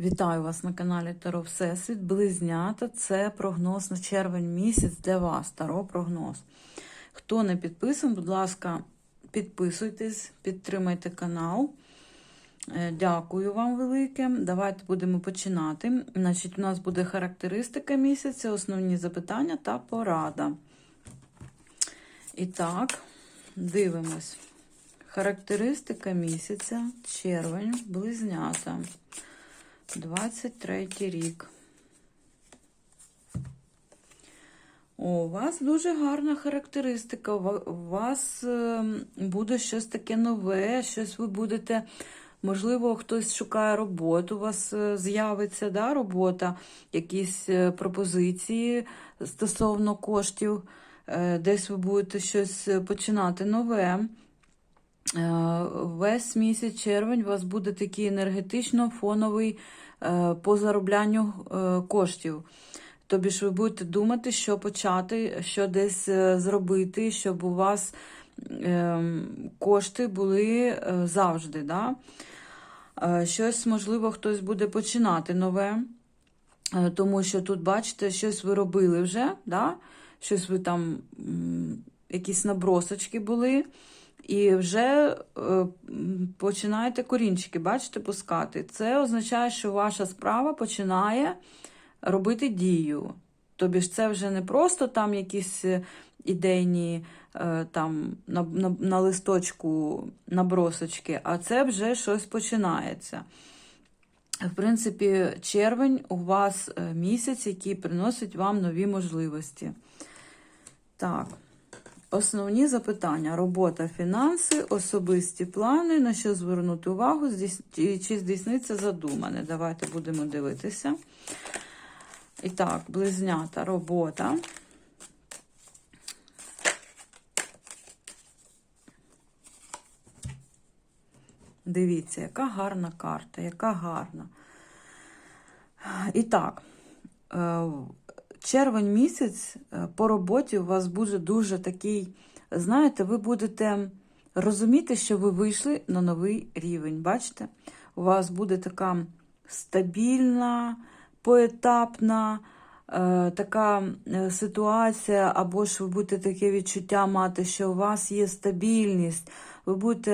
Вітаю вас на каналі Таро Всесвіт. Близнята це прогноз на червень місяць для вас. Таро прогноз. Хто не підписаний, будь ласка, підписуйтесь, підтримайте канал. Е, Дякую вам велике. Давайте будемо починати. Значить, у нас буде характеристика місяця, основні запитання та порада. І так, дивимось. Характеристика місяця, червень, близнята. 23 рік. О, у вас дуже гарна характеристика. У вас е, буде щось таке нове, щось ви будете. Можливо, хтось шукає роботу, у вас е, з'явиться да, робота, якісь е, пропозиції стосовно коштів, десь ви будете щось починати нове. Весь місяць червень у вас буде такий енергетично-фоновий по зароблянню коштів. Тобі ж ви будете думати, що почати, що десь зробити, щоб у вас кошти були завжди. Да? Щось, можливо, хтось буде починати нове, тому що тут, бачите, щось ви робили вже, да? щось ви там, якісь набросочки були. І вже е, починаєте корінчики, бачите, пускати. Це означає, що ваша справа починає робити дію. Тобі ж це вже не просто там якісь ідейні е, там на, на, на листочку набросочки, а це вже щось починається. В принципі, червень у вас місяць, який приносить вам нові можливості. Так. Основні запитання: робота, фінанси, особисті плани, на що звернути увагу, чи здійсниться задумане. Давайте будемо дивитися. І так, близнята, робота. Дивіться, яка гарна карта, яка гарна. І так, червень місяць по роботі у вас буде дуже такий, знаєте, ви будете розуміти, що ви вийшли на новий рівень. Бачите? У вас буде така стабільна, поетапна е, така ситуація, або ж ви будете таке відчуття мати, що у вас є стабільність, ви будете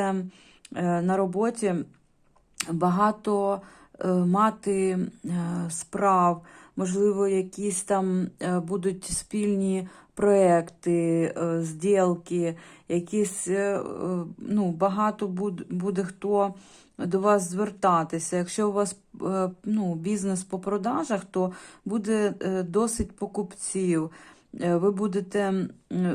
е, на роботі багато е, мати справ можливо, якісь там е, будуть спільні проекти, е, зділки, якісь е, ну, багато буде хто до вас звертатися. Якщо у вас ну, бізнес по продажах, то буде досить покупців. Ви будете,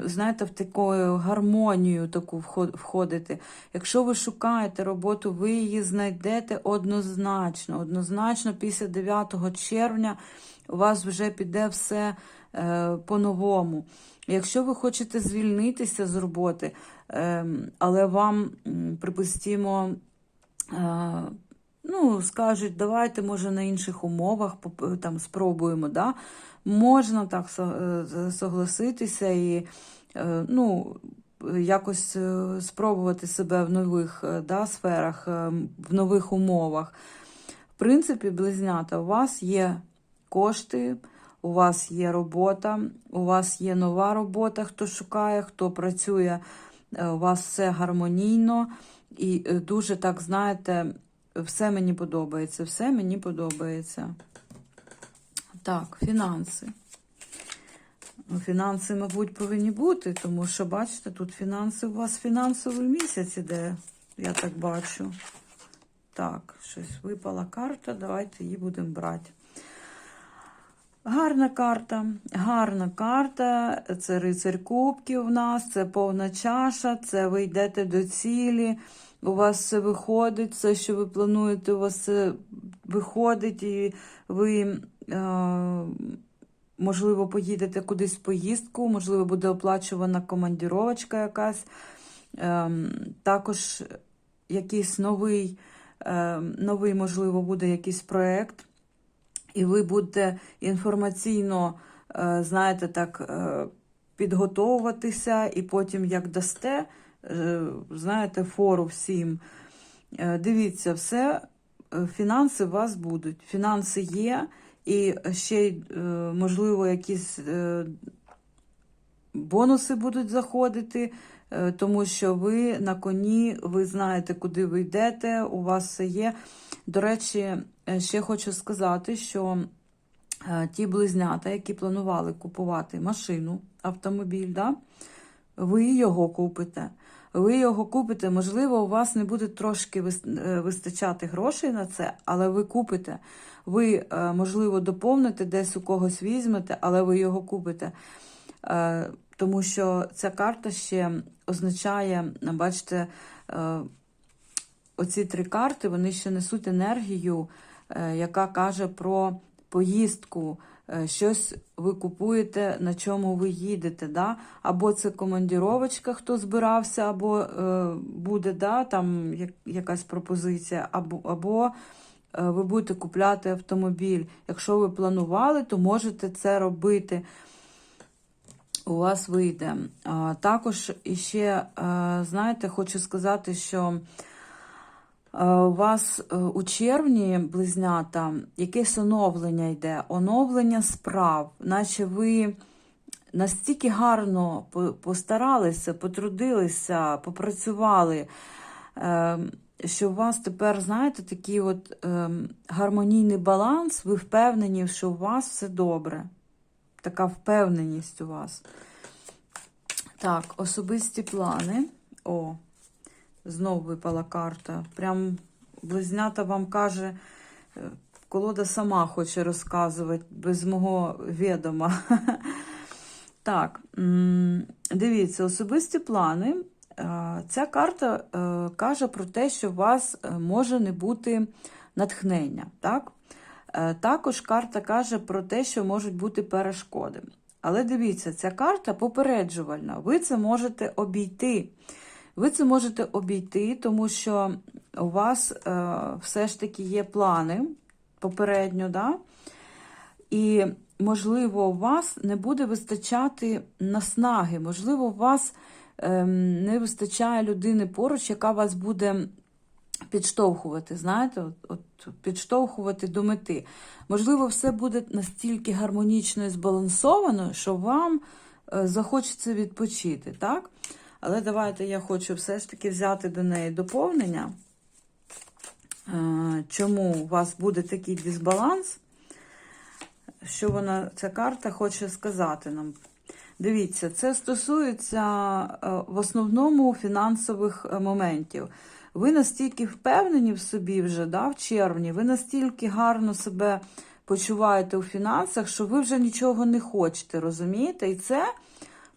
знаєте, в таку гармонію таку входити. Якщо ви шукаєте роботу, ви її знайдете однозначно. Однозначно, після 9 червня у вас вже піде все е, по-новому. Якщо ви хочете звільнитися з роботи, е, але вам, припустимо, е, ну, скажуть, давайте, може, на інших умовах там спробуємо. Да? Можна так согласитися і ну, якось спробувати себе в нових да, сферах, в нових умовах. В принципі, близнята, у вас є кошти, у вас є робота, у вас є нова робота, хто шукає, хто працює, е, у вас все гармонійно і е, дуже так, знаєте, все мені подобається, все мені подобається. Так, фінанси. Ну, фінанси, мабуть, повинні бути, тому що, бачите, тут фінанси у вас фінансовий місяць іде, я так бачу. Так, щось випала карта, давайте її будемо брати. Гарна карта, гарна карта, це рицарь кубків у нас, це повна чаша, це ви йдете до цілі, у вас все виходить, все, що ви плануєте, у вас все виходить, і ви, е, можливо, поїдете кудись в поїздку, можливо, буде оплачувана командіровочка якась. Е, також якийсь новий, е, новий, можливо, буде якийсь проєкт і ви будете інформаційно, е, знаєте, так, е, підготовуватися, і потім, як дасте, знаєте, фору всім. Дивіться, все е, фінанси у вас будуть. Фінанси є, і ще й, е, можливо, якісь е, бонуси будуть заходити, е, тому що ви на коні, ви знаєте, куди ви йдете, у вас все є. До речі, е, ще хочу сказати, що е, ті близнята, які планували купувати машину, автомобіль, да, ви його купите. Ви його купите, можливо, у вас не буде трошки е, вистачати грошей на це, але ви купите. Ви, е, можливо, доповните, десь у когось візьмете, але ви його купите. Е, Тому що ця карта ще означає, бачите, оці три карти вони ще несуть енергію, яка каже про поїздку. Е, Щось ви купуєте, на чому ви їдете, да? або це командіровочка, хто збирався, або е, буде да, там як, якась пропозиція, або, або е, ви будете купляти автомобіль. Якщо ви планували, то можете це робити. У вас вийде. А, Також іще, е, знаєте, хочу сказати, що у вас е, у червні, близнята, якесь оновлення йде, оновлення справ, наче ви настільки гарно постаралися, потрудилися, попрацювали, е, що у вас тепер, знаєте, такий от е, гармонійний баланс, ви впевнені, що у вас все добре. Така впевненість у вас. Так, особисті плани. О, знов випала карта. Прям близнята вам каже, е, колода сама хоче розказувати без мого відома. Так, дивіться, особисті плани. Е, Ця карта е, каже про те, що у вас може не бути натхнення. Так? Також карта каже про те, що можуть бути перешкоди. Але дивіться, ця карта попереджувальна. Ви це можете обійти. Ви це можете обійти, тому що у вас е, все ж таки є плани попередньо, да? і, можливо, у вас не буде вистачати наснаги, можливо, у вас ем, не вистачає людини поруч, яка вас буде підштовхувати, знаєте, от, от підштовхувати до мети. Можливо, все буде настільки гармонічно і збалансовано, що вам е, захочеться відпочити, так? Але давайте я хочу все ж таки взяти до неї доповнення. Е, Чому у вас буде такий дисбаланс? Що вона, ця карта хоче сказати нам? Дивіться, це стосується е, в основному фінансових е, моментів. Ви настільки впевнені в собі вже да, в червні, ви настільки гарно себе почуваєте у фінансах, що ви вже нічого не хочете, розумієте? І це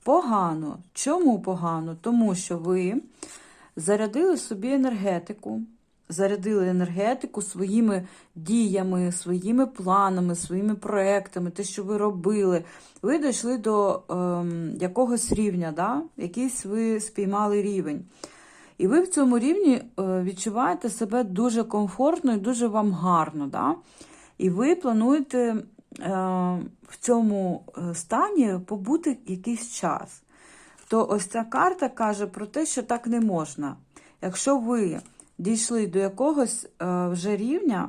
погано. Чому погано? Тому що ви зарядили собі енергетику, зарядили енергетику своїми діями, своїми планами, своїми проектами, те, що ви робили. Ви дійшли до ем, якогось рівня, да? якийсь ви спіймали рівень. І ви в цьому рівні е, відчуваєте себе дуже комфортно і дуже вам гарно. Да? І ви плануєте в цьому е, стані побути якийсь час. То ось ця карта каже про те, що так не можна. Якщо ви дійшли до якогось е, вже рівня,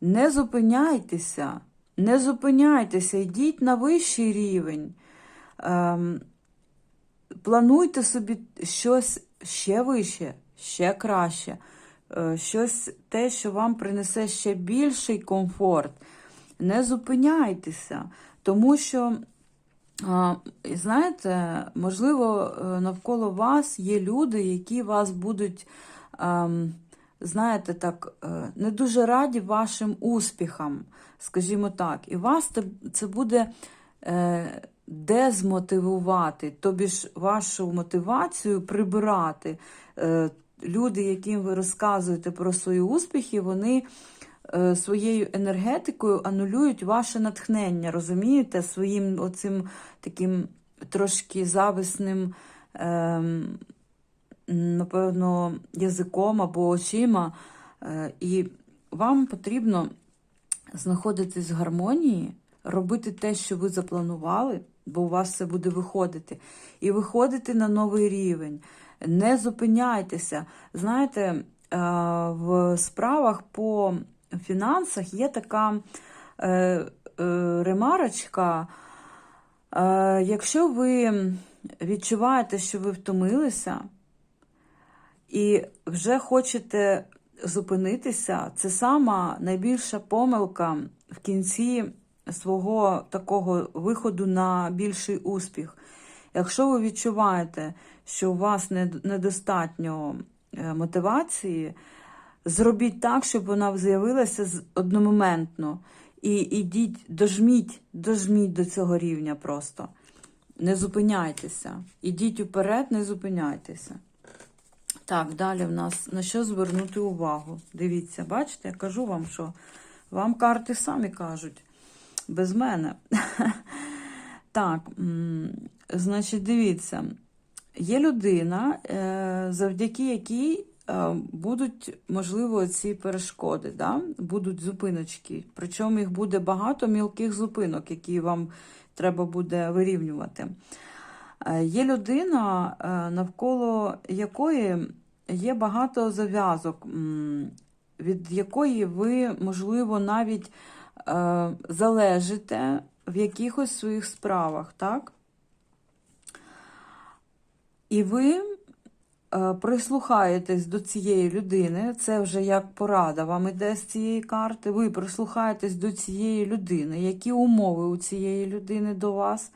не зупиняйтеся, не зупиняйтеся, йдіть на вищий рівень. Ем, плануйте собі щось ще вище, ще краще, е, щось те, що вам принесе ще більший комфорт. Не зупиняйтеся, тому що, знаєте, можливо, е, навколо вас є люди, які вас будуть, ем, знаєте, так, е, не дуже раді вашим успіхам, скажімо так, і вас це- буде е, дезмотивувати, тобі ж вашу мотивацію прибирати. Люди, яким ви розказуєте про свої успіхи, вони своєю енергетикою анулюють ваше натхнення, розумієте, своїм оцим таким трошки зависним, ем, напевно, язиком або очима. Е, І вам потрібно знаходитись в гармонії, робити те, що ви запланували, бо у вас все буде виходити, і виходити на новий рівень. Не зупиняйтеся. Знаєте, в справах по фінансах є така е, е, ремарочка. Е, Якщо ви відчуваєте, що ви втомилися і вже хочете зупинитися, це сама найбільша помилка в кінці свого такого виходу на більший успіх. Якщо ви відчуваєте, що у вас недостатньо е, мотивації, зробіть так, щоб вона з'явилася одномоментно. І ідіть, дожміть, дожміть до цього рівня просто. Не зупиняйтеся. Ідіть уперед, не зупиняйтеся. Так, далі в нас на що звернути увагу. Дивіться, бачите, я кажу вам, що вам карти самі кажуть. Без мене. Так, значить, дивіться, є людина, е, завдяки якій будуть, можливо, ці перешкоди, да? будуть зупиночки. Причому їх буде багато мілких зупинок, які вам треба буде вирівнювати. Е, Є людина, е, навколо якої є багато зав'язок, від якої ви, можливо, навіть е, залежите в якихось своїх справах, так? І ви е, прислухаєтесь до цієї людини, це вже як порада вам іде з цієї карти. Ви прислухаєтесь до цієї людини, які умови у цієї людини до вас.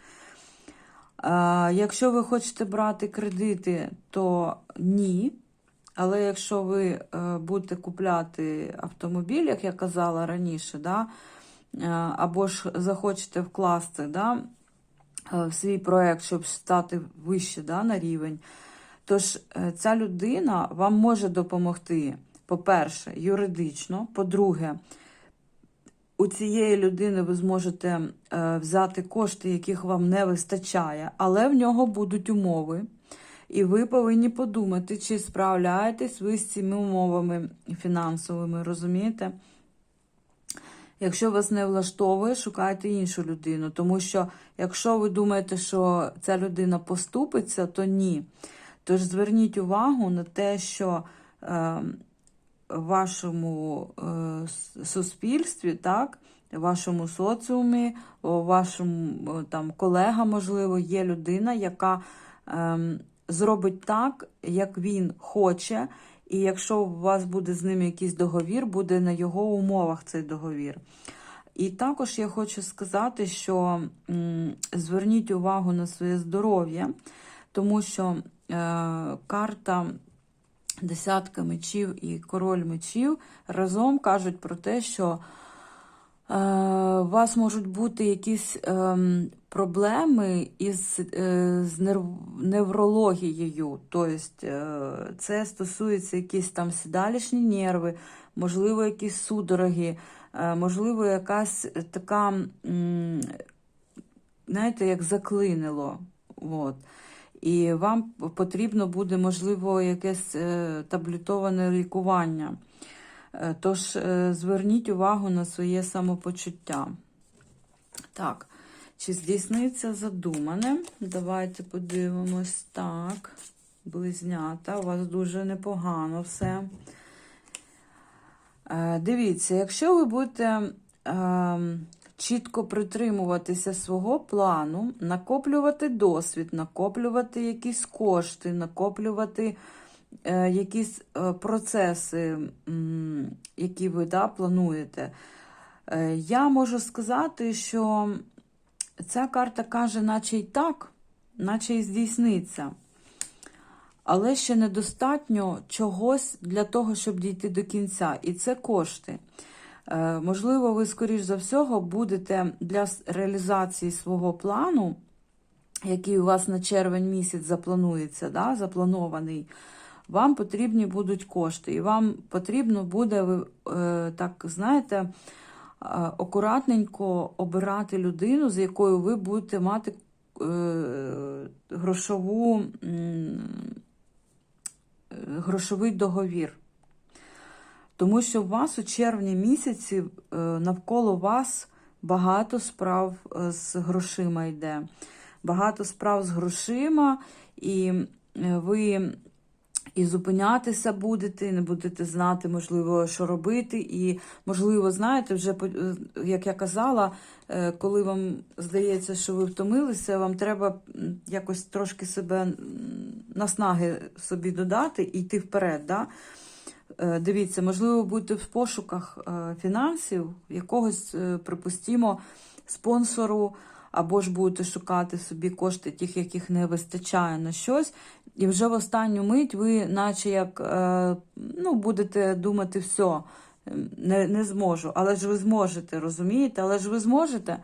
Е, Якщо ви хочете брати кредити, то ні. Але якщо ви е, будете купляти автомобіль, як я казала раніше, да, е, або ж захочете вкласти да, е, в свій проект, щоб стати вище да, на рівень, тож е, ця людина вам може допомогти, по-перше, юридично, по-друге, у цієї людини ви зможете е, взяти кошти, яких вам не вистачає, але в нього будуть умови. І ви повинні подумати, чи справляєтесь ви з цими умовами фінансовими, розумієте? Якщо вас не влаштовує, шукайте іншу людину. Тому що, якщо ви думаєте, що ця людина поступиться, то ні. Тож зверніть увагу на те, що е, вашому е, суспільстві, так, вашому соціумі, вашому е, там, колега, можливо, є людина, яка ем, зробить так, як він хоче, і якщо у вас буде з ним якийсь договір, буде на його умовах цей договір. І також я хочу сказати, що зверніть увагу на своє здоров'я, тому що е, карта десятка мечів і король мечів разом кажуть про те, що е, у вас можуть бути якісь ем, проблеми із е, з неврологією. Тобто е, це стосується якісь там сідалішні нерви, можливо, якісь судороги, е, можливо, якась така, знаєте, як заклинило. От. І вам потрібно буде, можливо, якесь е, таблетоване лікування. Е, Тож е, зверніть увагу на своє самопочуття. Так, чи здійсниться задумане? Давайте подивимось. Так, близнята, у вас дуже непогано все. Дивіться, якщо ви будете е, чітко притримуватися свого плану, накоплювати досвід, накоплювати якісь кошти, накоплювати е, якісь е, процеси, які ви да, плануєте, е, я можу сказати, що ця карта каже, наче й так, наче й здійсниться. Але ще недостатньо чогось для того, щоб дійти до кінця. І це кошти. Е, Можливо, ви, скоріш за всього, будете для реалізації свого плану, який у вас на червень місяць запланується, да, запланований, вам потрібні будуть кошти. І вам потрібно буде, ви, е, так знаєте, е, акуратненько обирати людину, з якою ви будете мати грошову, грошовий договір. Тому що у вас у червні місяці е, навколо вас багато справ е, з грошима йде. Багато справ з грошима, і е, ви і зупинятися будете, і не будете знати, можливо, що робити. І, можливо, знаєте, вже як я казала, коли вам здається, що ви втомилися, вам треба якось трошки себе наснаги собі додати і йти вперед. Да? Е, Дивіться, можливо, будете в пошуках е, фінансів, якогось, е, припустімо, спонсору, або ж будете шукати собі кошти, тих, яких не вистачає на щось. І вже в останню мить ви, наче як ну, будете думати, все, не, не зможу. Але ж ви зможете, розумієте? Але ж ви зможете.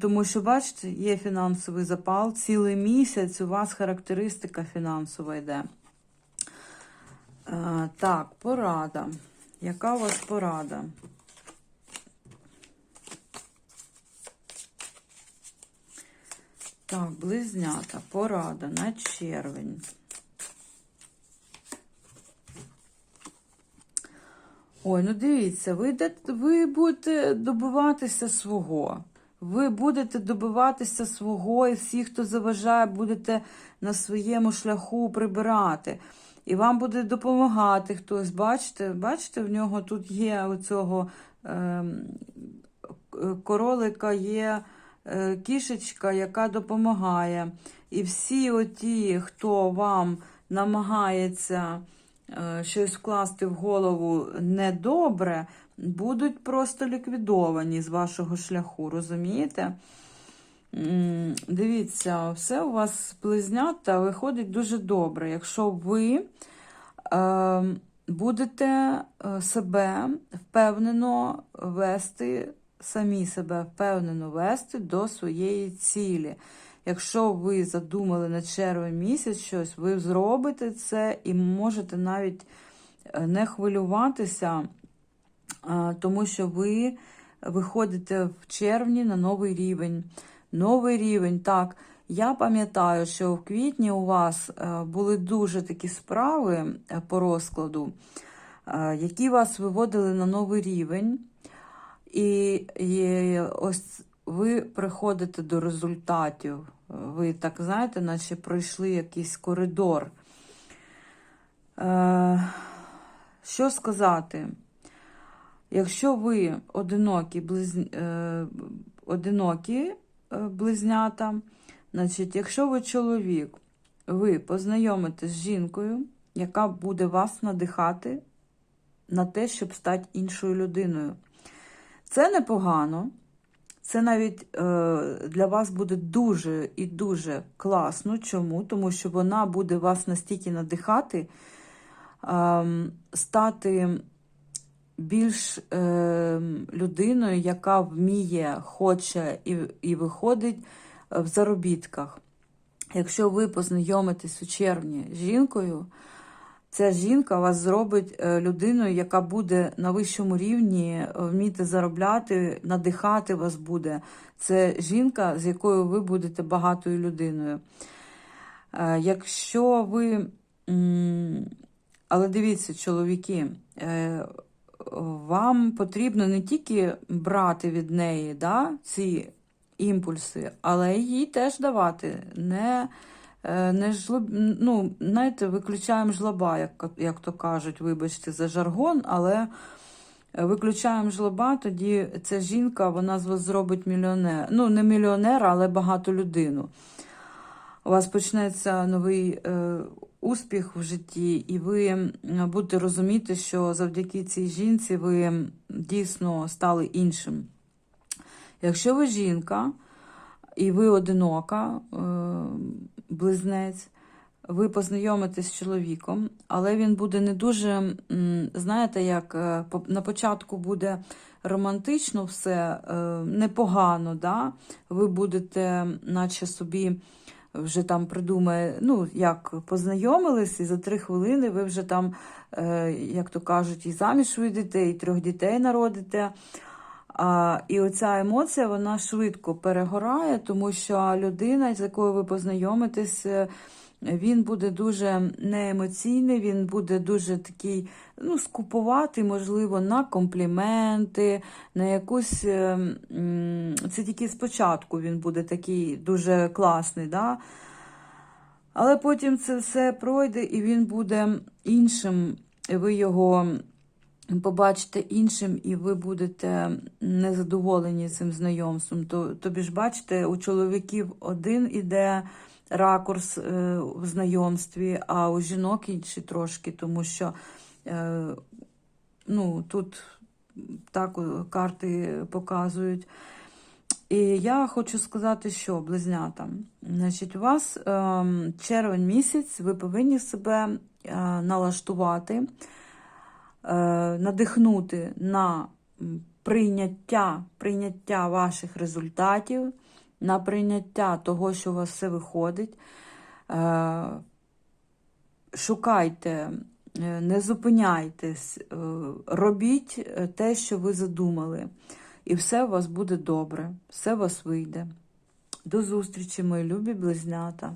Тому що, бачите, є фінансовий запал, цілий місяць у вас характеристика фінансова йде. Е, так, порада. Яка у вас порада? Так, близнята, порада на червень. Ой, ну дивіться, ви, ви будете добиватися свого. Ви будете добиватися свого, і всі, хто заважає, будете на своєму шляху прибирати. І вам буде допомагати хтось. Бачите, бачите, в нього тут є оцього к- королика, є е, кішечка, яка допомагає. І всі оті, хто вам намагається е, щось вкласти в голову недобре, будуть просто ліквідовані з вашого шляху, розумієте? Дивіться, все у вас близнята виходить дуже добре. Якщо ви е, будете е, себе впевнено вести, самі себе впевнено вести до своєї цілі. Якщо ви задумали на червень місяць щось, ви зробите це і можете навіть е, не хвилюватися, а, тому що ви виходите в червні на новий рівень. Новий рівень, так. Я пам'ятаю, що в квітні у вас е, були дуже такі справи е, по розкладу, е, які вас виводили на новий рівень. І, ось ви приходите до результатів. Ви так знаєте, наче пройшли якийсь коридор. Що сказати? Якщо ви одинокі, близ... одинокі близнята, значить, якщо ви чоловік, ви познайомитесь з жінкою, яка буде вас надихати на те, щоб стати іншою людиною. Це непогано. Це навіть е, для вас буде дуже і дуже класно. Чому? Тому що вона буде вас настільки надихати, е, стати більш е, людиною, яка вміє, хоче і, і виходить в заробітках. Якщо ви познайомитесь у червні з жінкою, ця жінка вас зробить е, людиною, яка буде на вищому рівні е, вміти заробляти, надихати вас буде. Це жінка, з якою ви будете багатою людиною. Е, Якщо ви. Але дивіться, чоловіки, е, вам потрібно не тільки брати від неї да, ці імпульси, але їй теж давати. Не, е, не жлоб... ну, знаєте, виключаємо жлоба, як, як то кажуть, вибачте, за жаргон, але виключаємо жлоба, тоді ця жінка вона з вас зробить мільйонер. Ну, не мільйонера, але багату людину. У вас почнеться новий е, успіх в житті, і ви будете розуміти, що завдяки цій жінці ви дійсно стали іншим. Якщо ви жінка і ви одинока, е, близнець, ви познайомитесь з чоловіком, але він буде не дуже, знаєте, як е, на початку буде романтично все, непогано, да? ви будете, наче собі вже там придумає, ну, як познайомились, і за три хвилини ви вже там, е, як то кажуть, і заміж вийдете, і трьох дітей народите. І оця емоція вона швидко перегорає, тому що людина, з якою ви познайомитесь, е, він буде дуже неемоційний, він буде дуже такий, ну, скупувати, можливо, на компліменти, на якусь. е, Це тільки спочатку він буде такий дуже класний. Да? Але потім це все пройде, і він буде іншим, ви його побачите іншим, і ви будете незадоволені цим знайомством. То, тобі ж бачите, у чоловіків один іде ракурс е, в знайомстві, а у жінок інший трошки, тому що е, ну, тут так карти показують. І я хочу сказати, що близнята, значить, у вас ем, червень місяць, ви повинні себе е, налаштувати, е, надихнути на прийняття, прийняття ваших результатів, на прийняття того, що у вас все виходить. Е, шукайте, е, не зупиняйтесь, е, робіть е, те, що ви задумали. І все у вас буде добре, все у вас вийде. До зустрічі, мої любі близнята.